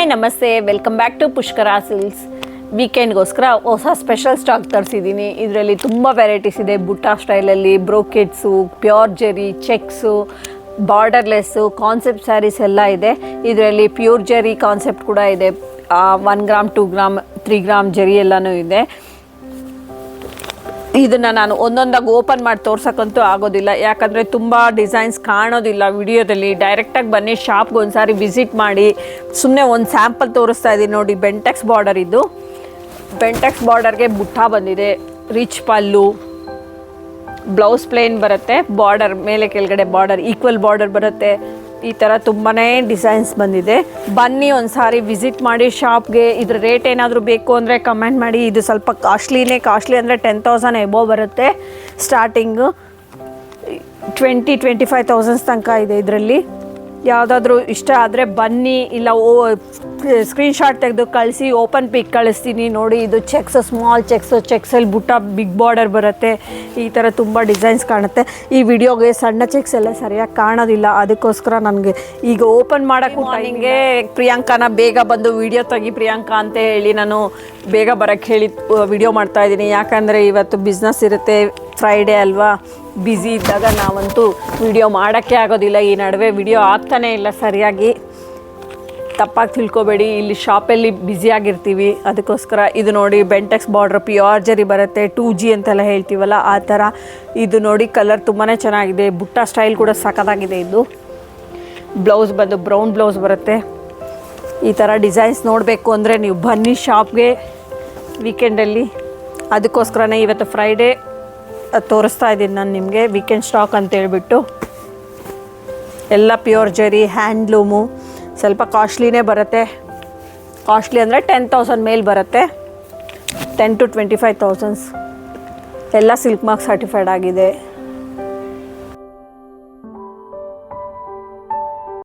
Hi ನಮಸ್ತೆ. Welcome back to Pushkara Silks ವೀಕೆಂಡ್ಗೋಸ್ಕರ ಹೊಸ special stock ತರಿಸಿದ್ದೀನಿ ಇದರಲ್ಲಿ ತುಂಬ ವೆರೈಟೀಸ್ ಇದೆ. ಬುಟ್ಟ ಸ್ಟೈಲಲ್ಲಿ brocades pure zari checks borderless concept sarees ಎಲ್ಲ ಇದೆ. ಇದರಲ್ಲಿ ಪ್ಯೂರ್ ಜೆರಿ ಕಾನ್ಸೆಪ್ಟ್ ಕೂಡ ಇದೆ. One gram two gram three gram zari ಎಲ್ಲನೂ ಇದೆ. ಇದನ್ನ ನಾನು ಒಂದೊಂದಾಗಿ ಓಪನ್ ಮಾಡಿ ತೋರ್ಸಕ್ಕಂತೂ ಆಗೋದಿಲ್ಲ. ಯಾಕಂದರೆ ತುಂಬ ಡಿಸೈನ್ಸ್ ಕಾಣೋದಿಲ್ಲ ವಿಡಿಯೋದಲ್ಲಿ. ಡೈರೆಕ್ಟಾಗಿ ಬನ್ನಿ ಶಾಪ್ಗೆ ಒಂದ್ಸಾರಿ ವಿಸಿಟ್ ಮಾಡಿ. ಸುಮ್ಮನೆ ಒಂದು ಸ್ಯಾಂಪಲ್ ತೋರಿಸ್ತಾ ಇದ್ದೀನಿ ನೋಡಿ ಬೆಂಟೆಕ್ಸ್ ಬಾರ್ಡರ್ ಇದು. ಬೆಂಟೆಕ್ಸ್ ಬಾರ್ಡರ್ಗೆ ಬುಟ್ಟ ಬಂದಿದೆ ರಿಚ್ ಪಲ್ಲು. ಬ್ಲೌಸ್ ಪ್ಲೇನ್ ಬರುತ್ತೆ ಬಾರ್ಡರ್ ಮೇಲೆ ಕೆಳಗಡೆ ಬಾರ್ಡರ್ ಈಕ್ವಲ್ ಬಾರ್ಡರ್ ಬರುತ್ತೆ. ಈ ಥರ ತುಂಬಾ ಡಿಸೈನ್ಸ್ ಬಂದಿದೆ. ಬನ್ನಿ ಒಂದು ಸಾರಿ ವಿಸಿಟ್ ಮಾಡಿ ಶಾಪ್ಗೆ ಇದ್ರ ರೇಟ್ ಏನಾದರೂ ಬೇಕು ಅಂದರೆ ಕಮೆಂಟ್ ಮಾಡಿ. ಇದು ಸ್ವಲ್ಪ ಕಾಸ್ಟ್ಲಿನೇ ಕಾಸ್ಟ್ಲಿ ಅಂದರೆ ಟೆನ್ ತೌಸಂಡ್ ಎಬೋ ಬರುತ್ತೆ starting twenty twenty five thousands ತನಕ ಇದೆ ಇದರಲ್ಲಿ. ಯಾವುದಾದ್ರೂ ಇಷ್ಟ ಆದರೆ ಬನ್ನಿ ಇಲ್ಲ ಓ ಸ್ಕ್ರೀನ್ಶಾಟ್ ತೆಗೆದು ಕಳಿಸಿ ಓಪನ್ ಪಿಕ್ ಕಳಿಸ್ತೀನಿ ನೋಡಿ ಇದು ಚೆಕ್ಸ್ ಸ್ಮಾಲ್ ಚೆಕ್ಸ್ ಚೆಕ್ಸಲ್ಲಿ ಬುಟ್ಟ ಬಿಗ್ ಬಾರ್ಡರ್ ಬರುತ್ತೆ. ಈ ಥರ ತುಂಬ ಡಿಸೈನ್ಸ್ ಕಾಣುತ್ತೆ. ಈ ವಿಡಿಯೋಗೆ ಸಣ್ಣ ಚೆಕ್ಸ್ ಎಲ್ಲ ಸರಿಯಾಗಿ ಕಾಣೋದಿಲ್ಲ. ಅದಕ್ಕೋಸ್ಕರ ನನಗೆ ಈಗ ಓಪನ್ ಮಾಡೋಕ್ಕೂ ಹಿಂಗೆ ಪ್ರಿಯಾಂಕನ ಬೇಗ ಬಂದು ವಿಡಿಯೋ ತೆಗಿ ಪ್ರಿಯಾಂಕಾ ಅಂತ ಹೇಳಿ ನಾನು ಬೇಗ ಬರೋಕ್ಕೆ ಹೇಳಿ ವಿಡಿಯೋ ಮಾಡ್ತಾ ಇದ್ದೀನಿ. ಯಾಕಂದರೆ ಇವತ್ತು ಬಿಸ್ನೆಸ್ ಇರುತ್ತೆ ಫ್ರೈಡೇ ಅಲ್ವಾ? ಬ್ಯುಸಿ ಇದ್ದಾಗ ನಾವಂತೂ ವಿಡಿಯೋ ಮಾಡೋಕ್ಕೆ ಆಗೋದಿಲ್ಲ. ಈ ನಡುವೆ ವಿಡಿಯೋ ಆಗ್ತಾನೇ ಇಲ್ಲ ಸರಿಯಾಗಿ. ತಪ್ಪಾಗಿ ತಿಳ್ಕೊಬೇಡಿ. ಇಲ್ಲಿ ಶಾಪಲ್ಲಿ ಬ್ಯುಸಿಯಾಗಿರ್ತೀವಿ. ಅದಕ್ಕೋಸ್ಕರ ಇದು ನೋಡಿ ಬೆಂಟೆಕ್ಸ್ ಬಾರ್ಡ್ರ್ ಪ್ಯೂರ್ ಜರಿ ಬರುತ್ತೆ. ಟೂ ಜಿ ಅಂತೆಲ್ಲ ಹೇಳ್ತೀವಲ್ಲ, ಆ ಥರ. ಇದು ನೋಡಿ ಕಲರ್ ತುಂಬಾ ಚೆನ್ನಾಗಿದೆ. ಬುಟ್ಟ ಸ್ಟೈಲ್ ಕೂಡ ಸಖತ್ತಾಗಿದೆ ಇದು. ಬ್ಲೌಸ್ ಬಂದು ಬ್ರೌನ್ ಬ್ಲೌಸ್ ಬರುತ್ತೆ. ಈ ಥರ ಡಿಸೈನ್ಸ್ ನೋಡಬೇಕು ಅಂದರೆ ನೀವು ಬನ್ನಿ ಶಾಪ್ಗೆ ವೀಕೆಂಡಲ್ಲಿ ಅದಕ್ಕೋಸ್ಕರನೇ ಇವತ್ತು ಫ್ರೈಡೇ ತೋರಿಸ್ತಾ ಇದ್ದೀನಿ ನಾನು ನಿಮಗೆ. ವೀಕೆಂಡ್ ಸ್ಟಾಕ್ ಅಂತ ಹೇಳ್ಬಿಟ್ಟು. ಎಲ್ಲ ಪ್ಯೂರ್ ಜರಿ ಹ್ಯಾಂಡ್ಲೂಮು ಸ್ವಲ್ಪ ಕಾಸ್ಟ್ಲಿನೇ ಬರುತ್ತೆ. ಕಾಸ್ಟ್ಲಿ ಅಂದರೆ ಟೆನ್ ತೌಸಂಡ್ ಮೇಲೆ ಬರುತ್ತೆ. Ten to twenty five thousands ಎಲ್ಲ ಸಿಲ್ಕ್ ಮಾರ್ಕ್ ಸರ್ಟಿಫೈಡ್ ಆಗಿದೆ.